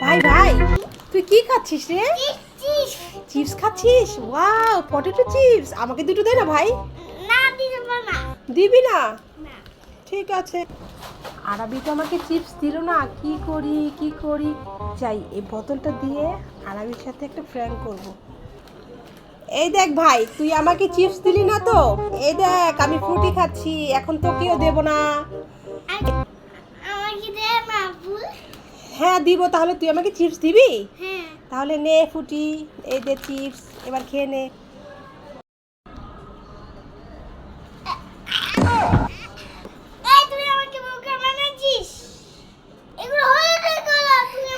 ভাই ভাই তুই কি খাচ্ছিস রে? চিপস খাচ্ছিস? ওয়াও পটেটো চিপস আমাকে দুটো দে না ভাই। না দিবি না? ঠিক আছে। আরবি তো আমাকে চিপস দিল না। কি করি কি করি? যাই এই বোতলটা দিয়ে আরবির সাথে একটা ফ্র্যাঙ্ক করব। এই দেখ ভাই তুই আমাকে চিপস দিলি না তো? এই দেখ আমি ফ্রুটি খাচ্ছি। এখন তোকেও দেব না। আর- আমার কি দে না হ্যাঁ দিব তাহলে তুই আমাকে চিপস দিবি? হ্যাঁ। তাহলে নে ফুটি এই দে চিপস এবার খেয়ে নে।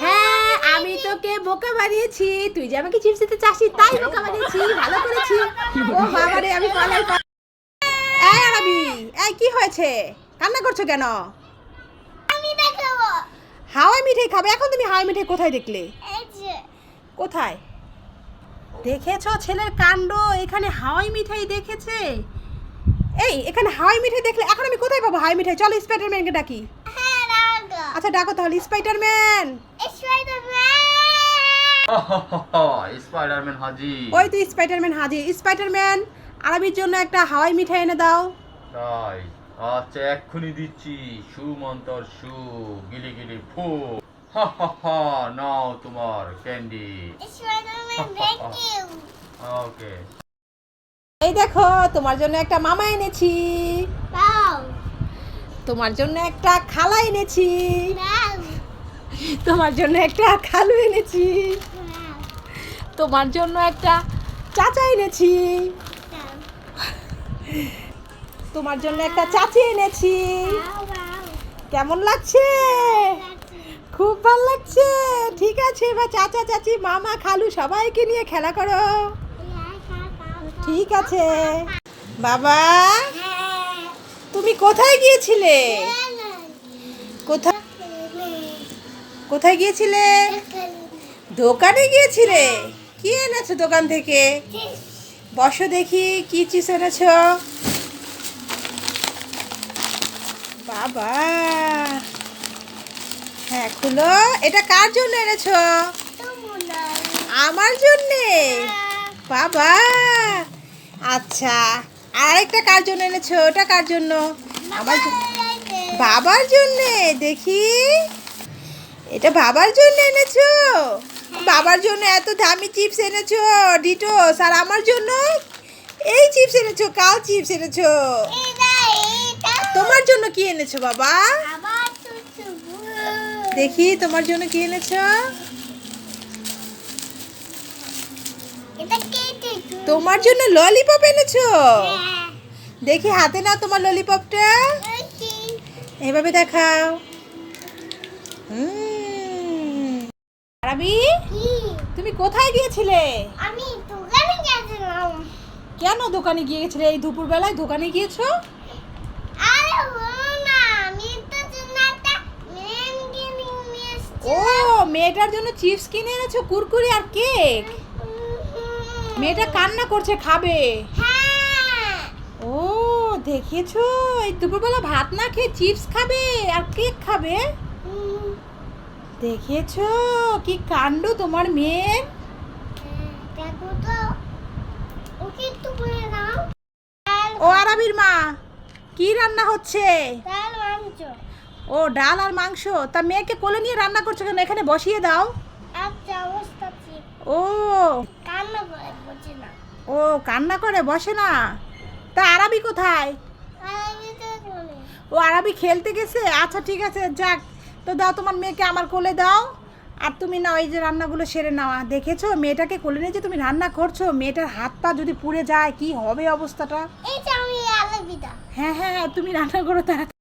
হ্যাঁ আমি তোকে বোকা বানিয়েছি তুই যে আমাকে চিপস দিতে চাসি তাই বোকা বানিয়েছি ভালো করেছি। ও বাবা রে আমি পালাই। এই আরবি এই কি হয়েছে? কান্না করছ কেন? মিঠাই খাবে? এখন তুমি হাওয়াই মিঠাই কোথায় দেখলে? কোথায়? দেখেছ ছেলের কাণ্ড? এখানে হাওয়াই মিঠাই দেখেছে। এই এখানে হাওয়াই মিঠাই দেখলে এখন আমি কোথায় পাবো হাওয়াই মিঠাই? চলো স্পাইডারম্যানকে ডাকি। হ্যাঁ আচ্ছা ডাকো তাহলে স্পাইডারম্যান! স্পাইডারম্যান! স্পাইডারম্যান হাজি ওই তো স্পাইডারম্যান হাজির। স্পাইডারম্যান আরবির জন্য একটা হাওয়াই মিঠাই এনে দাও। তাই আচ্ছা এক্ষুনি দিচ্ছি। সু মন্তর সু গিলি গিলি ফু। হা হা হা নাও তোমার candy. Spiderman thank you okay. এই দেখো তোমার জন্য একটা মামা এনেছি। তোমার জন্য একটা খালা এনেছি। তোমার জন্য একটা খালু এনেছি। তোমার জন্য একটা চাচা এনেছি। তোমার জন্য একটা চাচি এনেছি। কেমন লাগছে? খুব ভালো লাগছে। ঠিক আছে, এবার চাচা, চাচি, মামা, খালু সবাইকে নিয়ে খেলা করো। ঠিক আছে। বাবা, তুমি কোথায় গিয়েছিলে? কোথায় কোথায় গিয়েছিলে? দোকানে গিয়েছিলে? কি এনেছো দোকান থেকে? বসো দেখি, কি চিজ এনেছো? বাবা হ্যাঁ খুলো। এটা কার জন্য এনেছো? আমার জন্যে? বাবা। আচ্ছা আরেকটা কার জন্য এনেছো? ওটা কার জন্য? আমার বাবার জন্যে দেখি। এটা বাবার জন্য এনেছো? বাবার জন্য এত দামি চিপস এনেছো ডিটোস আর আমার জন্য? এই চিপস এনেছো কাল চিপস এনেছো। তোমার জন্য কি এনেছো বাবা? দেখি তোমার জন্য কি এনেছ? তোমার জন্য ললিপপ এনেছ? দেখি হাতে নাও তোমার ললিপপটা এভাবে দেখাও। তুমি কোথায় গিয়েছিলে? আমি দোকানে গেছিলাম কেন দোকানে গিয়েছিলে? এই দুপুরবেলায় দোকানে গিয়েছো আরে বলো না আমি তো জন্য একটা মেন গেমিং নিয়ে ও মেয়েটার জন্য চিপস কিনে এনেছো? কুরকুরি আর কেক? মেয়েটা কান্না করছে খাবে। হ্যাঁ। ও দেখেছ? এই দুপুরবেলা ভাত না খেয়ে চিপস খাবে আর কেক খাবে? দেখেছ? কি কাণ্ড তোমার ডাল ও আরাবির মা কি রান্না হচ্ছে? ডাল মাংস। ও ডাল আর মাংস? তা মেয়েকে কোলে নিয়ে রান্না করছ কেন? এখানে বসিয়ে দাও। ও। ও কান্না করে বসে না। তা আরাবি কোথায়? ও আরাবি খেলতে গেছে? আচ্ছা ঠিক আছে যাক। তো দাও তোমার মেয়েকে আমার কোলে দাও। আর তুমি না ওই যে রান্নাগুলো সেরে নেওয়া দেখেছ মেয়েটাকে কোলে নিয়ে যে তুমি রান্না করছ মেয়েটার হাত পা যদি পুড়ে যায় কি হবে অবস্থাটা? হ্যাঁ হ্যাঁ হ্যাঁ তুমি রান্না করো তাড়াতাড়ি।